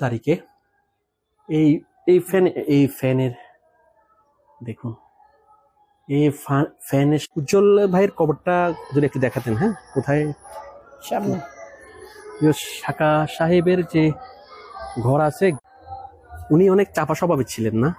তারিখে। এই এই ফ্যান এই ফ্যানের দেখুন। এই ফ্যানের উজ্জ্বল ভাইয়ের কবরটা যদি একটু দেখাতেন হ্যাঁ? কোথায়? সামনে। শাকা সাহেবের যে ঘর আছে উনি অনেক চাপা স্বভাবের ছিলেন না?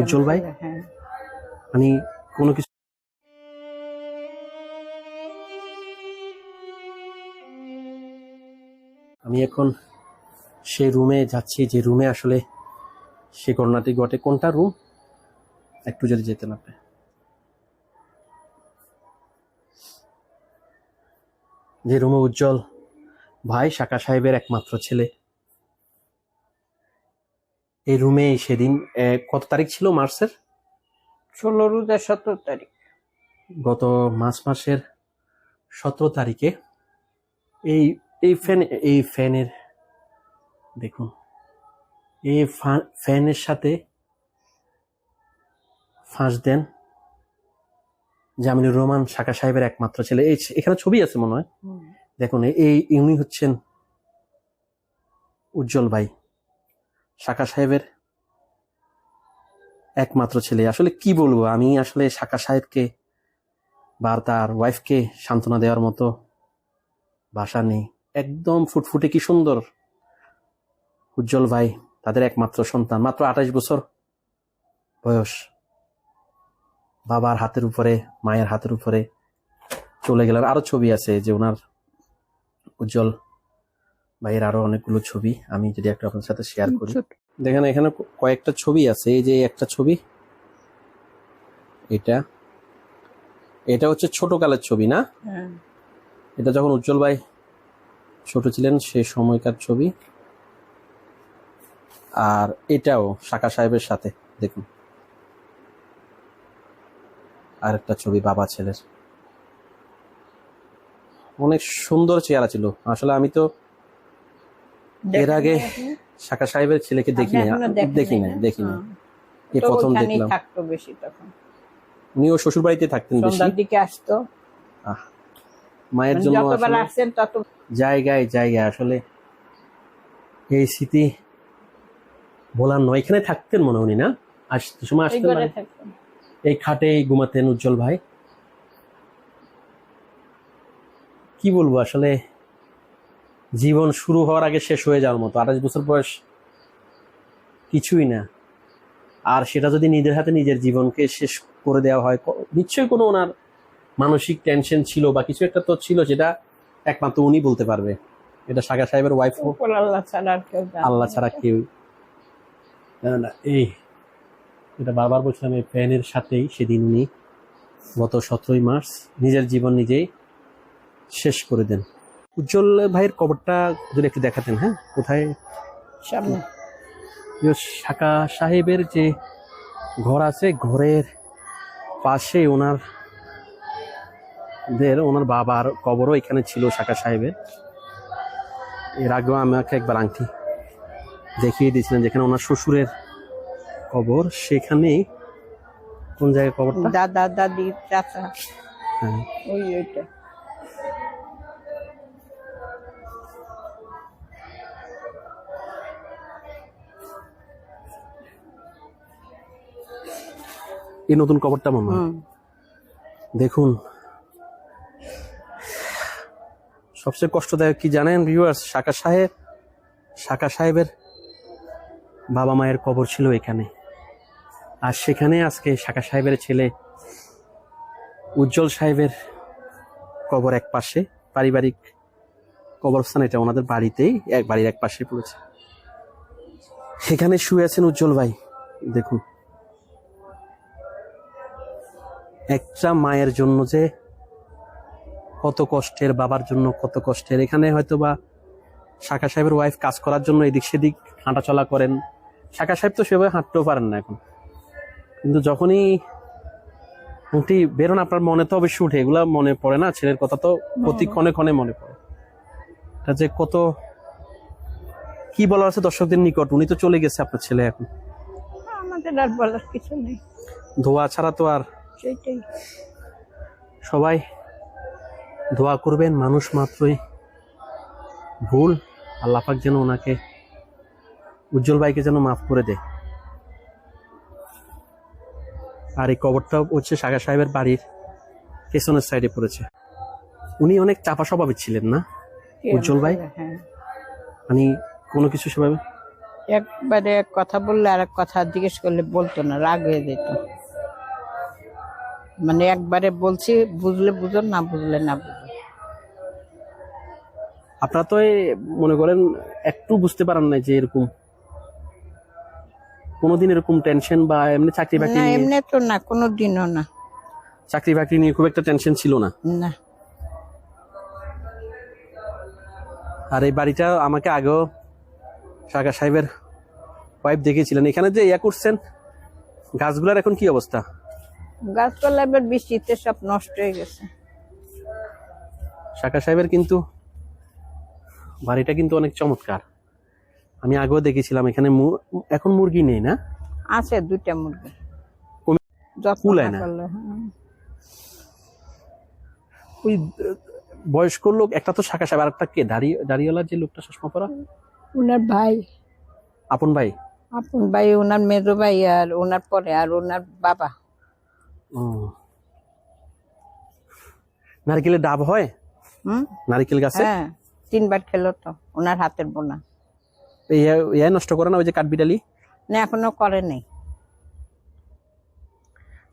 উজ্জ্বল ভাই? হ্যাঁ। মানে কোনো কিছু আমি এখন সেই রুমে যাচ্ছি যে রুমে আসলে সে ঘটনাটি ঘটে। কোনটা রুম একটু যদি যেতেন আপনি যে রুমে উজ্জ্বল ভাই শাকা সাহেবের একমাত্র ছেলে। এই রুমে সেদিন কত তারিখ ছিল মার্চের? ষোলো রোজা সতেরো তারিখ। গত মার্চ মাসের সতেরো তারিখে এই এই ফ্যান এই ফ্যানের দেখুন। এই ফ্যানের সাথে ফাঁস দেন জামিনুর রহমান শাকা সাহেবের একমাত্র ছেলে। এই এখানে ছবি আছে মনে হয়? দেখুন এই ইউনি হচ্ছেন উজ্জ্বল ভাই শাকা সাহেবের একমাত্র ছেলে। আসলে কি বলব? আমি আসলে শাকা সাহেবকে বা তার ওয়াইফকে সান্ত্বনা দেওয়ার মতো ভাষা নেই। একদম ফুটফুটে কি সুন্দর উজ্জ্বল ভাই তাদের একমাত্র সন্তান মাত্র আঠাশ বছর বয়স। বাবার হাতের উপরে মায়ের হাতের উপরে চলে গেলেন আরও ছবি আছে যে ওনার উজ্জ্বল ভাইয়ের আরও অনেকগুলো ছবি। আমি যদি একটা আপনার সাথে শেয়ার করি। দেখেন এখানে কয়েকটা ছবি আছে। এই যে একটা ছবি এটা এটা হচ্ছে ছোট কালের ছবি না? হ্যাঁ। এটা যখন উজ্জ্বল ভাই ছোট ছিলেন সে সময়কার ছবি। আর এটাও শাকা সাহেবের সাথে দেখুন। আর একটা ছবি বাবা ছেলের। অনেক সুন্দর চেহারা ছিল। আসলে আমি তো এর আগে শাকা সাহেবের ছেলেকে দেখি না? দেখি না? দেখি না। এই প্রথম দেখলাম। থাকতো বেশি তখন। উনিও শ্বশুর বাড়িতে থাকতেন বেশি। দিকে আসতো। মায়ের মানে জন্য জায়গায় জায়গায় আসলে এই স্মৃতি বলার নয়। এখানে থাকতেন মনে উনি না? আসতে সময় আসতেন না? এই খাটে ঘুমাতেন উজ্জ্বল ভাই। কি বলব আসলে? জীবন শুরু হওয়ার আগে শেষ হয়ে যাওয়ার মতো। আঠাশ বছর বয়স কিছুই না। আর সেটা যদি নিজের হাতে নিজের জীবনকে শেষ করে দেওয়া হয় নিশ্চয়ই কোনো ওনার মানসিক টেনশন ছিল বা কিছু একটা তো ছিল যেটা একমাত্র উনি বলতে পারবে। এটা সাগা সাহেবের ওয়াইফ আল্লাহ ছাড়া কেউ আল্লাহ ছাড়া কেউ না এই এটা বারবার বলছিলাম এই প্যানের সাথেই সেদিন উনি গত সতেরোই মার্চ নিজের জীবন নিজেই শেষ করে দেন। উজ্জ্বল ভাইয়ের কবরটা যদি একটু দেখাতেন হ্যাঁ? কোথায়? সামনে। ইয়ে সাহেবের যে ঘর আছে ঘরের পাশে ওনার দের ওনার বাবার কবরও এখানে ছিল শাকা সাহেবের। এর আগেও আমাকে একবার আংটি দেখিয়ে দিয়েছিলেন যেখানে ওনার শ্বশুরের কবর সেখানেই কোন জায়গায় কবরটা? দাদা দাদি চাচা। হ্যাঁ। ওই ওইটা। এই নতুন কবরটা মনে হয়? দেখুন। সবচেয়ে কষ্টদায়ক কি জানেন ভিউয়ার্স শাকা সাহেব শাকা সাহেবের বাবা মায়ের কবর ছিল এখানে। আর সেখানে আজকে শাখা সাহেবের ছেলে উজ্জ্বল সাহেবের কবর এক পাশে, পারিবারিক কবরস্থান এটা ওনাদের বাড়িতেই এক বাড়ির এক পাশে পড়েছে। সেখানে শুয়ে আছেন উজ্জ্বল ভাই, দেখুন। একটা মায়ের জন্য যে কত কষ্টের, বাবার জন্য কত কষ্টের। এখানে হয়তো বা শাখা সাহেবের ওয়াইফ কাজ করার জন্য এদিক সেদিক হাঁটাচলা করেন। শাখা সাহেব তো সেভাবে হাঁটতেও পারেন না এখন। কিন্তু যখনই উঠি বেরোন আপনার মনে তো অবশ্যই উঠে। এগুলা মনে পড়ে না ছেলের কথা তো প্রতি ক্ষণে ক্ষণে মনে পড়ে। এটা যে কত কি বলার আছে দর্শকদের নিকট? উনি তো চলে গেছে আপনার ছেলে এখন। আমাদের আর বলার কিছু নেই। ধোয়া ছাড়া তো আর সবাই দোয়া করবেন মানুষ মাত্রই ভুল। আল্লাহ পাক যেন ওনাকে উজ্জ্বল ভাইকে যেন মাফ করে দেয় আর এই কবরটা হচ্ছে সাগা সাহেবের বাড়ির পেছনের সাইডে পড়েছে। উনি অনেক চাপা স্বভাবের ছিলেন না? উজ্জ্বল ভাই? মানে কোনো কিছু সেভাবে? একবারে এক কথা বললে আর এক কথা জিজ্ঞেস করলে বলতো না রাগ হয়ে যেত। মানে একবারে বলছি বুঝলে বুঝো না বুঝলে না বুঝো। আপনারা তো মনে করেন একটু বুঝতে পারেন না যে এরকম কোনোদিন এরকম টেনশন বা এমনি চাকরি বাকরি না নিয়ে এমনি তো না কোনো দিনও না। চাকরি বাকরি নিয়ে খুব একটা টেনশন ছিল না। না। আর এই বাড়িটা আমাকে আগেও সাগা সাহেবের ওয়াইফ দেখিয়েছিলেন। এখানে যে ইয়া করছেন গাছগুলার এখন কি অবস্থা? গাছপালা এবার বৃষ্টিতে সব নষ্ট হয়ে গেছে। শাকা সাহেবের কিন্তু বাড়িটা কিন্তু অনেক চমৎকার। আমি আগেও দেখেছিলাম এখানে এখন মুরগি নেই না? আছে দুইটা মুরগি। কুলায় না। ওই বয়স্ক লোক একটা তো শাকা সাহেব আর একটা কে? দাঁড়িয়ে দাঁড়িয়েলা যে লোকটা চশমা পরা? ওনার ভাই। আপন ভাই? আপন ভাই ওনার মেজো ভাই আর ওনার পরে আর ওনার বাবা। নারকেলের ডাব হয়? হুম? নারকেল গাছে? হ্যাঁ তিনবার খেলো তো ওনার হাতের বোনা। ইয়া নষ্ট করে না ওই যে কাঠবিড়ালি? না এখনও করে নাই।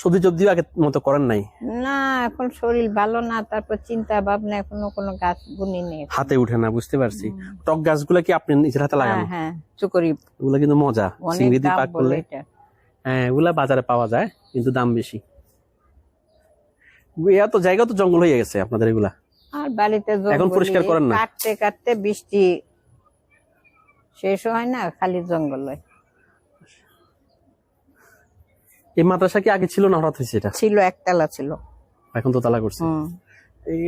সবজি মতো করেন নাই? না এখন শরীর ভালো না তারপর চিন্তা ভাবনা এখনও কোনো গাছ গুনি নেই হাতে উঠে না বুঝতে পারছি। টক গাছগুলা কি আপনি নিজের হাতে হ্যাঁ লাগানো? হ্যাঁ চুকরি। ওগুলা কিন্তু মজা অনেক চিংড়ি দিয়ে পাক করলে। হ্যাঁ ওগুলা বাজারে পাওয়া যায় কিন্তু দাম বেশি। ইয়া তো জায়গা তো জঙ্গল হয়ে গেছে আপনাদের এগুলা। আর বাড়িতে এখন পরিষ্কার করেন না? কাটতে কাটতে বৃষ্টি শেষ হয় না খালি জঙ্গল হয়। এই মাদ্রাসা কি আগে ছিল না হঠাৎ হয়েছে এটা? ছিল একতলা ছিল। এখন তো তালা করছে।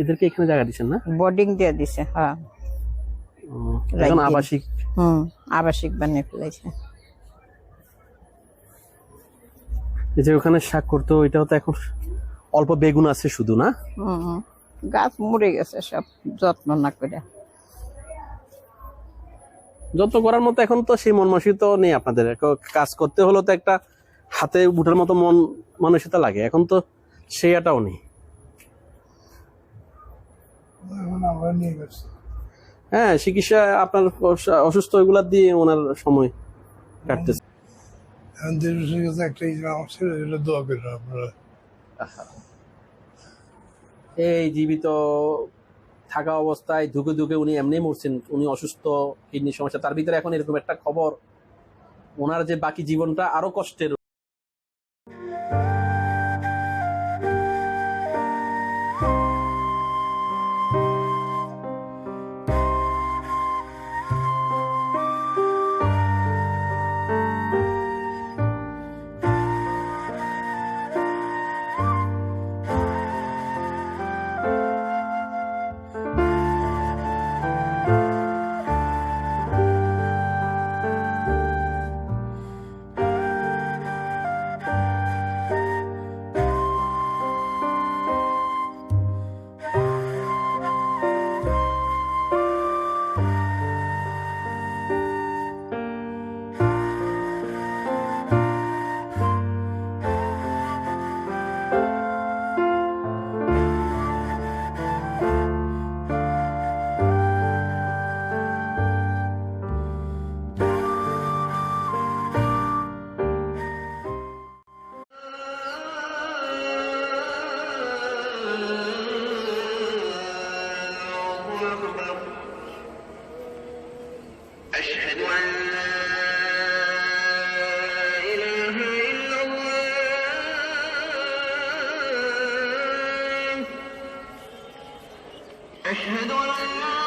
এদেরকে এখানে জায়গা দিচ্ছেন না? বোর্ডিং দিয়ে দিছে হ্যাঁ। এখন আবাসিক? হুম আবাসিক বানিয়ে ফেলেছে। এই যে ওখানে শাক করতো এটাও তো এখন অল্প বেগুন আছে শুধু না? হুম। গাছ মরে গেছে সব যত্ন না করে। যত করার মতো এখন তো সেই মন মানসিকতা নেই আপনাদের। কাজ করতে হলো তো একটা হাতে উঠার মতো মন মানসিকতা লাগে। এখন তো সেটাও নেই। হ্যাঁ চিকিৎসা আপনার অস- অসুস্থ এগুলা দিয়ে ওনার সময় কাটতেছে। এই জীবিত থাকা অবস্থায় ধুকে ধুকে উনি এমনি মরছেন, উনি অসুস্থ কিডনি সমস্যা, তার ভিতরে এখন এরকম একটা খবর, ওনার যে বাকি জীবনটা আরও কষ্টের। أشهد أن لا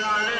நாளே